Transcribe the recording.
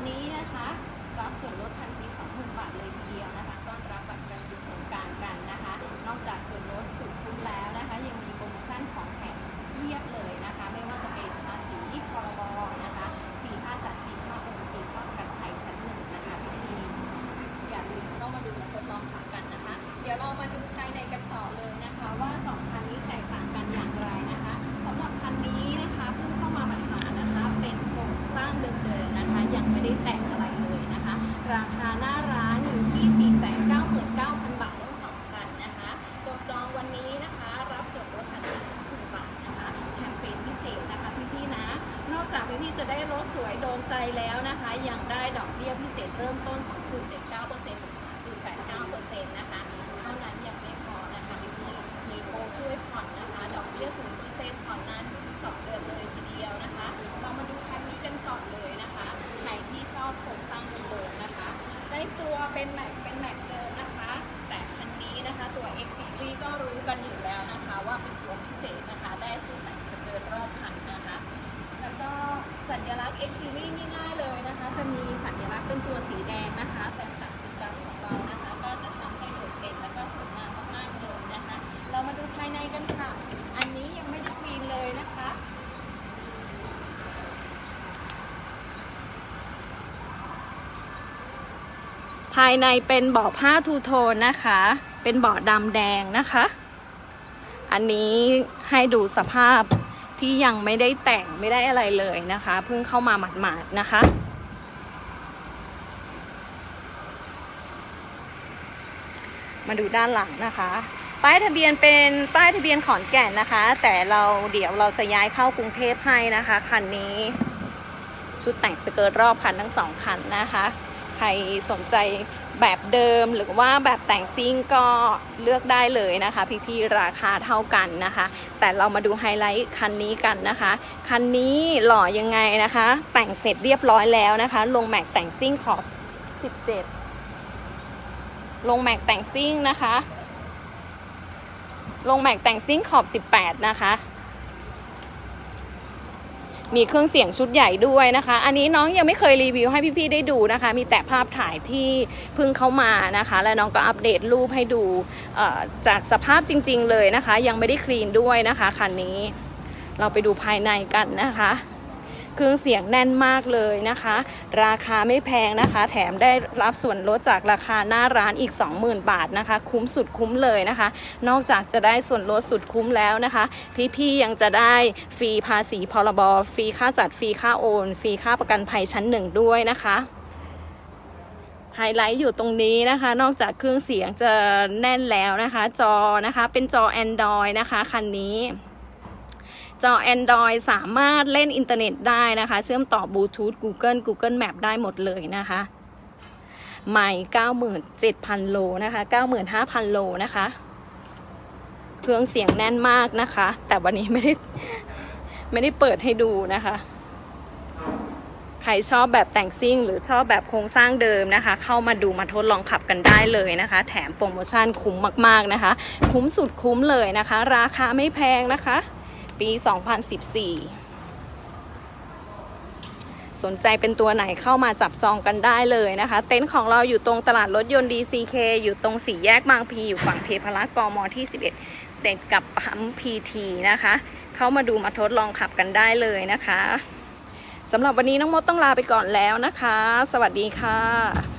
วันนี้นะคะรับส่วนลดทันที20,000 บาทเลยทีเดียวนะคะ ต้อนรับบัตรวันหยุดสงการกันนะคะ นอกจากส่วนลดสุดคุ้มแล้วนะคะยัง จะได้รถสวยโดนใจแล้วนะคะ ยังได้ดอกเบี้ยพิเศษเริ่มต้น 2.79%ถึง3.89%นะคะเท่านั้นยังไม่พอนะคะพี่ๆมีโปรช่วยผ่อนนะคะ ดอกเบี้ย0%ผ่อนนานถึง12เดือนเลยทีเดียวนะคะ เรามาดูคันนี้กันก่อนเลยนะคะใครที่ชอบโครงสร้างเดิมๆนะคะ ได้ตัวเป็นแม็กเป็นแม็กเดิมนะคะ แต่คันนี้นะคะตัว X Series ก็รู้กันอยู่แล้ว ญลักษณ์ X Series ง่ายๆเลยนะคะ จะมีสัญลักษณ์เป็นตัวสีแดงนะคะแซมจากสีดำของเรานะคะ ก็จะทำให้โดดเด่นแล้วก็สวยงามมากๆเลยนะคะ เรามาดูภายในกันค่ะ อันนี้ยังไม่ได้คลีนเลยนะคะภายในเป็นเบาะผ้าทูโทนนะคะ เป็นเบาะดำแดงนะคะ อันนี้ให้ดูสภาพ ที่ยังไม่ได้แต่งไม่ได้อะไรเลยนะคะ เพิ่งเข้ามาหมาดๆนะคะ มาดูด้านหลังนะคะ ป้ายทะเบียนเป็นป้ายทะเบียนขอนแก่นนะคะ แต่เราเดี๋ยวเราจะย้ายเข้ากรุงเทพให้นะคะคันนี้ชุดแต่งสเกิร์ตรอบคันทั้งสองคันนะคะ ใครสนใจ แบบเดิมหรือว่าแบบแต่งซิ่งก็เลือกได้เลยนะคะ พี่ๆราคาเท่ากันนะคะ แต่เรามาดูไฮไลท์คันนี้กันนะคะ คันนี้หล่อยังไงนะคะ แต่งเสร็จเรียบร้อยแล้วนะคะ ลงแม็กแต่งซิ่งขอบ 17 ลงแม็กแต่งซิ่งนะคะ ลงแม็กแต่งซิ่งขอบ 18 นะคะ มีเครื่องเสียงชุดใหญ่ด้วยนะคะ อันนี้น้องยังไม่เคยรีวิวให้พี่ๆได้ดูนะคะ มีแต่ภาพถ่ายที่เพิ่งเข้ามานะคะ และน้องก็อัปเดตรูปให้ดูจากสภาพจริง ๆ เลยนะคะ ยังไม่ได้คลีนด้วยนะคะคันนี้ เราไปดูภายในกันนะคะ เครื่องเสียงแน่นมากเลยนะคะ ราคาไม่แพงนะคะ แถมได้รับส่วนลดจากราคาหน้าร้านอีก 20,000 บาทนะคะ คุ้มสุดคุ้มเลยนะคะ นอกจากจะได้ส่วนลดสุดคุ้มแล้วนะคะ พี่ๆยังจะได้ฟรีภาษีพรบฟรีค่าจัดฟรีค่าโอนฟรีค่าประกันภัยชั้นหนึ่งด้วยนะคะไฮไลท์อยู่ตรงนี้นะคะ นอกจากเครื่องเสียงจะแน่นแล้วนะคะ จอนะคะ เป็นจอ Android นะคะ คันนี้ จอ Android สามารถเล่นอินเทอร์เน็ตได้นะคะ เชื่อมต่อบลูทูธ Google Google Map ได้หมดเลยนะคะใหม่ 97,000 โลนะคะ 95,000 โลนะคะ เครื่องเสียงแน่นมากนะคะ แต่วันนี้ไม่ได้ไม่ได้เปิดให้ดูนะคะ ใครชอบแบบแต่งซิ่ง หรือชอบแบบโครงสร้างเดิมนะคะ เข้ามาดูมาทดลองขับกันได้เลยนะคะ แถมโปรโมชั่นคุ้มมากๆนะคะ คุ้มสุดคุ้มเลยนะคะ ราคาไม่แพงนะคะ ปี 2014 สนใจเป็นตัวไหนเข้ามาจับจองกันได้เลยนะคะ เต็นท์ของเราอยู่ตรงตลาดรถยนต์ DCK อยู่ตรงสี่แยกบางพี อยู่ฝั่งเทพรักษ์กมที่ 11 ติดกับปั๊ม PT นะคะ เข้ามาดูมาทดลองขับกันได้เลยนะคะสำหรับวันนี้น้องมดต้องลาไปก่อนแล้วนะคะ สวัสดีค่ะ